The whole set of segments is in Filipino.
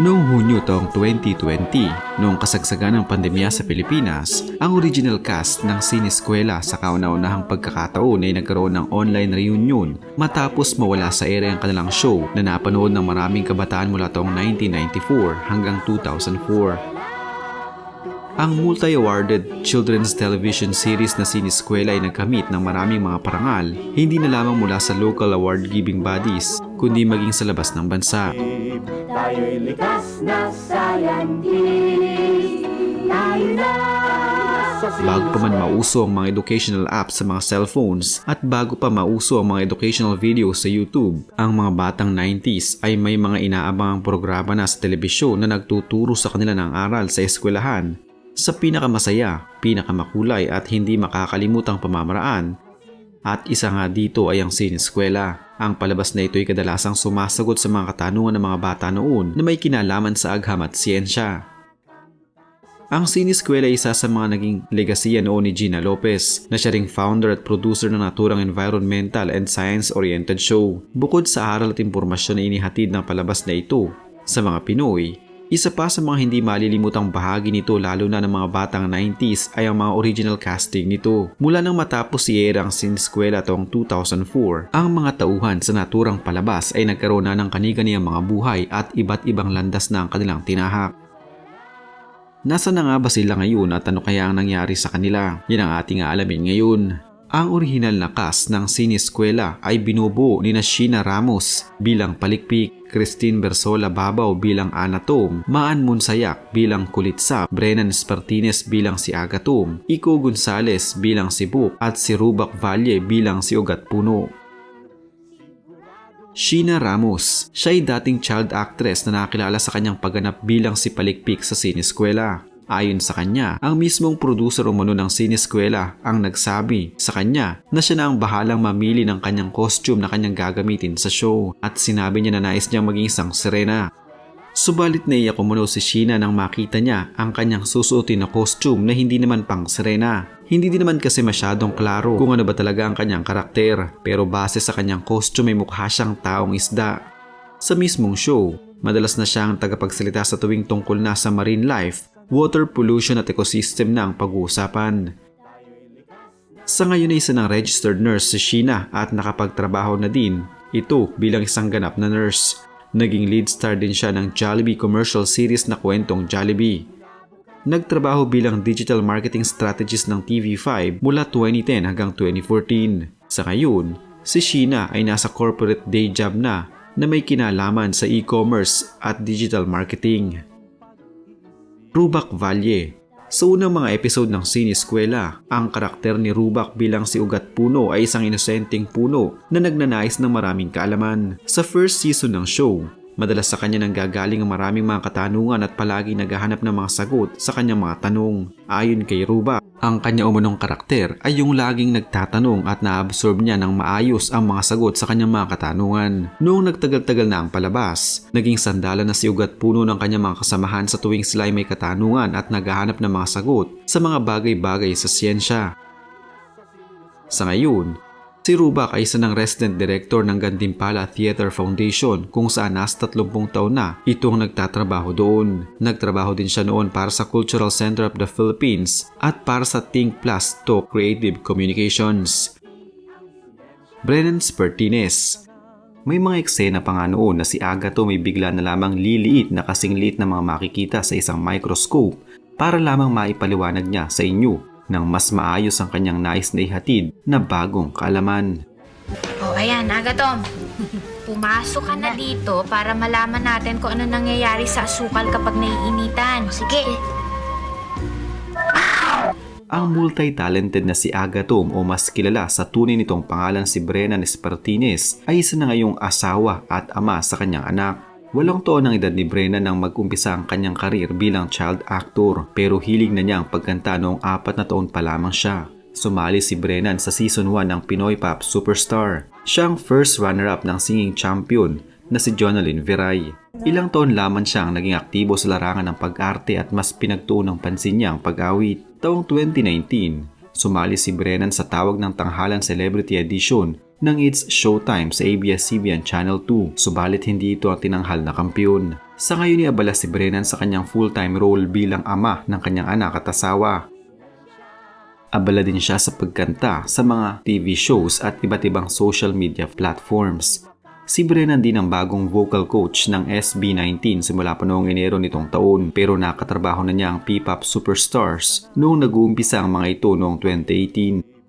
Noong Hunyo taong 2020, noong kasagsagan ng pandemya sa Pilipinas, ang original cast ng Sineskwela sa kauna-unahang pagkakataon ay nagkaroon ng online reunion matapos mawala sa ere ang kanilang show na napanood ng maraming kabataan mula taong 1994 hanggang 2004. Ang multi-awarded children's television series na Siniskwela ay nagkamit ng maraming mga parangal, hindi na lamang mula sa local award-giving bodies, kundi maging sa labas ng bansa. Tayo'y likas na scientist Tayo na Bago pa man mauso ang mga educational apps sa mga cellphones at bago pa mauso ang mga educational videos sa YouTube, ang mga batang 90s ay may mga inaabangang programa na sa telebisyon na nagtuturo sa kanila ng aral sa eskwelahan sa pinakamasaya, pinakamakulay at hindi makakalimutang pamamaraan. At isa nga dito ay ang sineskwela. Ang palabas na ito ay kadalasang sumasagot sa mga katanungan ng mga bata noon na may kinalaman sa agham at siyensya. Ang sineskwela ay isa sa mga naging legasiya noon ni Gina Lopez na siya ring founder at producer ng naturang environmental and science-oriented show. Bukod sa aral at impormasyon na inihatid ng palabas na ito sa mga Pinoy, isa pa sa mga hindi malilimutang bahagi nito lalo na ng mga batang 90s ay ang mga original casting nito. Mula nang matapos si Era ang sineskwela taong 2004, ang mga tauhan sa naturang palabas ay nagkaroon na ng kanikaniyang mga buhay at iba't ibang landas na ang kanilang tinahak. Nasa na nga ba sila ngayon at ano kaya ang nangyari sa kanila? Yan ang ating aalamin ngayon. Ang orihinal na cast ng sineskwela ay binubuo ni na Ramos bilang Palikpik, Christine Bersola Babaw bilang Anatom, Maan Munsayak bilang Kulitsa, Brennan Spartines bilang si Agatom, Iko Gonzales bilang si Book at si Rubak Valle bilang si Ugat Puno. Sheena Ramos, siya ay dating child actress na nakilala sa kanyang pagganap bilang si Palikpik sa sineskwela. Ayon sa kanya, ang mismong producer umano ng sineskwela ang nagsabi sa kanya na siya na ang bahalang mamili ng kanyang costume na kanyang gagamitin sa show at sinabi niya na nais niyang maging isang sirena. Subalit naiyak umuno si Sheena nang makita niya ang kanyang susuotin na costume na hindi naman pang sirena. Hindi din naman kasi masyadong klaro kung ano ba talaga ang kanyang karakter pero base sa kanyang costume ay mukha siyang taong isda. Sa mismong show, madalas na siyang tagapagsalita sa tuwing tungkol na sa marine life water pollution at ecosystem na ang pag-uusapan. Sa ngayon ay isa ng registered nurse si Sheena at nakapagtrabaho na din ito bilang isang ganap na nurse. Naging lead star din siya ng Jollibee commercial series na kwentong Jollibee. Nagtrabaho bilang digital marketing strategist ng TV5 mula 2010 hanggang 2014. Sa ngayon, si Sheena ay nasa corporate day job na na may kinalaman sa e-commerce at digital marketing. Rubak Valle. Sa unang mga episode ng Sineskwela, ang karakter ni Rubak bilang si Ugat Puno ay isang inosenteng puno na nagnanais ng maraming kaalaman. Sa first season ng show, madalas sa kanya nang gagaling ang maraming mga katanungan at palagi naghahanap ng mga sagot sa kanyang mga tanong. Ayon kay Rubak, ang kanya umunong karakter ay yung laging nagtatanong at naabsorb niya ng maayos ang mga sagot sa kanyang mga katanungan. Noong nagtagal-tagal na ang palabas, naging sandala na si Ugat Puno ng kanyang mga kasamahan sa tuwing sila ay may katanungan at naghahanap ng mga sagot sa mga bagay-bagay sa siyensya. Sa ngayon, Si Rubak ay isa resident director ng Gandimpala Theater Foundation kung saan nasa 30 taon na itong nagtatrabaho doon. Nagtrabaho din siya noon para sa Cultural Center of the Philippines at para sa Think Plus to Creative Communications. Brennan Spertines May mga eksena pa nga noon na si Agato may bigla na lamang liliit na kasing liit na mga makikita sa isang microscope para lamang maipaliwanag niya sa inyo nang mas maayos ang kanyang nais na ihatid na bagong kaalaman. O, ayan, Agatom. Pumasok ka na dito para malaman natin kung ano nangyayari sa asukal kapag naiinitan. Sige. Ang multi-talented na si Agatom o mas kilala sa tunay nitong pangalan si Brennan Espartines ay isa na ngayong asawa at ama sa kanyang anak. Walong taon ang edad ni Brennan nang mag-umpisa ang kanyang karir bilang child actor pero hilig na niya ang pagkanta noong apat na taon pa lamang siya. Sumali si Brennan sa season 1 ng Pinoy Pop Superstar. Siya ang first runner-up ng singing champion na si Jonalyn Viray. Ilang taon lamang siyang naging aktibo sa larangan ng pag-arte at mas pinagtuon ng pansin niya ang pag-awit. Taong 2019, sumali si Brennan sa tawag ng Tanghalan Celebrity Edition ng It's Showtime sa ABS-CBN Channel 2 subalit hindi ito ang tinanghal na kampiyon. Sa ngayon ay abala si Brennan sa kanyang full-time role bilang ama ng kanyang anak at asawa. Abala din siya sa pagkanta sa mga TV shows at iba't ibang social media platforms. Si Brennan din ang bagong vocal coach ng SB19 simula pa noong Enero nitong taon pero nakatrabaho na niya ang P-pop superstars noong nag-uumpisa ang mga ito noong 2018.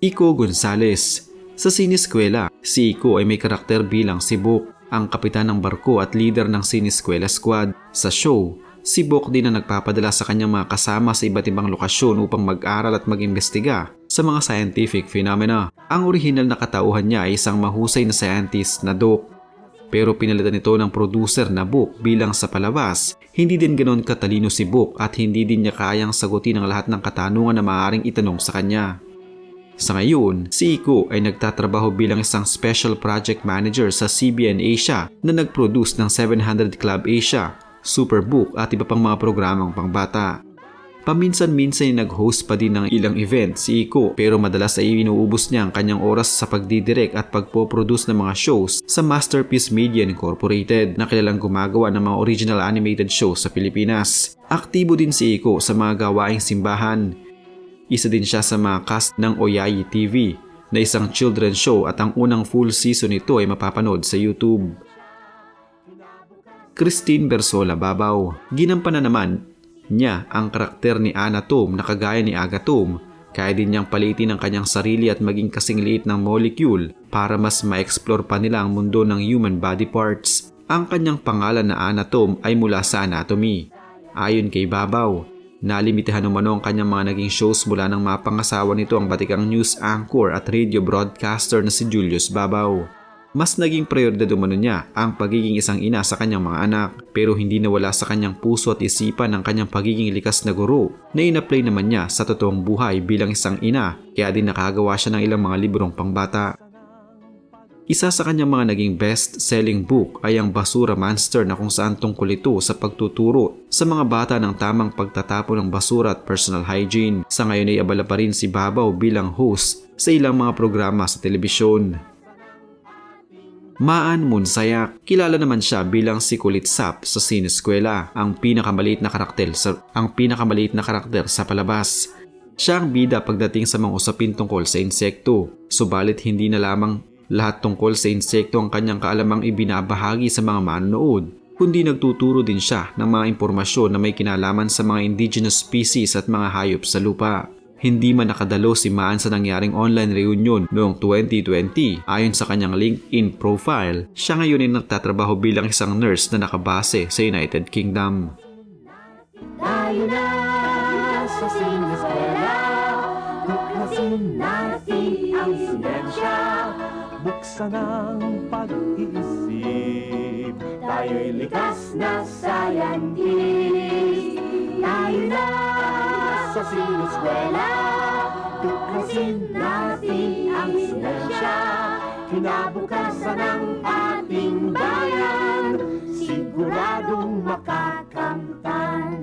Iko Gonzalez Sa siniskwela, si Iko ay may karakter bilang si Book, ang kapitan ng barko at leader ng siniskwela squad. Sa show, si Book din ang nagpapadala sa kanyang mga kasama sa iba't ibang lokasyon upang mag-aral at mag-imbestiga sa mga scientific phenomena. Ang orihinal na katauhan niya ay isang mahusay na scientist na Doc. Pero pinalitan ito ng producer na Book bilang sa palabas. Hindi din ganoon katalino si Book at hindi din niya kayang sagutin ang lahat ng katanungan na maaaring itanong sa kanya. Sa ngayon, si Iko ay nagtatrabaho bilang isang Special Project Manager sa CBN Asia na nag-produce ng 700 Club Asia, Superbook at iba pang mga programang pangbata. Paminsan-minsan ay nag-host pa din ng ilang event si Iko pero madalas ay inuubos niya ang kanyang oras sa pagdidirect at pagpo-produce ng mga shows sa Masterpiece Media Incorporated na kilalang gumagawa ng mga original animated shows sa Pilipinas. Aktibo din si Iko sa mga gawaing simbahan. Isa din siya sa mga cast ng Oyayi TV na isang children's show at ang unang full season nito ay mapapanood sa YouTube. Christine Bersola Babaw. Ginampanan naman niya ang karakter ni Anna Tom na kagaya ni Aga Tom. Kaya din niyang palitin ang kanyang sarili at maging kasing liit ng molecule para mas ma-explore pa nila ang mundo ng human body parts. Ang kanyang pangalan na Anna Tom ay mula sa anatomy. Ayon kay Babaw, nalimitahan umano ang kanyang mga naging shows mula nang mapangasawa nito ang batikang news anchor at radio broadcaster na si Julius Babaw. Mas naging prioridad umano niya ang pagiging isang ina sa kanyang mga anak pero hindi nawala sa kanyang puso at isipan ang kanyang pagiging likas na guro na inapply naman niya sa totoong buhay bilang isang ina kaya din nakagawa siya ng ilang mga librong pangbata. Isa sa kanyang mga naging best-selling book ay ang Basura Monster na kung saan tungkol ito sa pagtuturo sa mga bata ng tamang pagtatapon ng basura at personal hygiene. Sa ngayon ay abala pa rin si Babaw bilang host sa ilang mga programa sa telebisyon. Maan Munsayak. Kilala naman siya bilang si Kulit Sap sa sineskwela, ang pinakamaliit na karakter sa ang pinakamaliit na karakter sa palabas. Siya ang bida pagdating sa mga usapin tungkol sa insekto, subalit hindi na lamang lahat tungkol sa insekto ang kanyang kaalamang ibinabahagi sa mga manonood, kundi nagtuturo din siya ng mga impormasyon na may kinalaman sa mga indigenous species at mga hayop sa lupa. Hindi man nakadalo si Maan sa nangyaring online reunion noong 2020 ayon sa kanyang LinkedIn profile, siya ngayon ay nagtatrabaho bilang isang nurse na nakabase sa United Kingdom. Tayo na sa siyensya Buksan ang pag-iisip. Tayo'y likas na scientist. Tayo na sa siniskwela Tuklasin natin ang siyensya Kinabukasan ng ating bayan. Siguradong makakamtan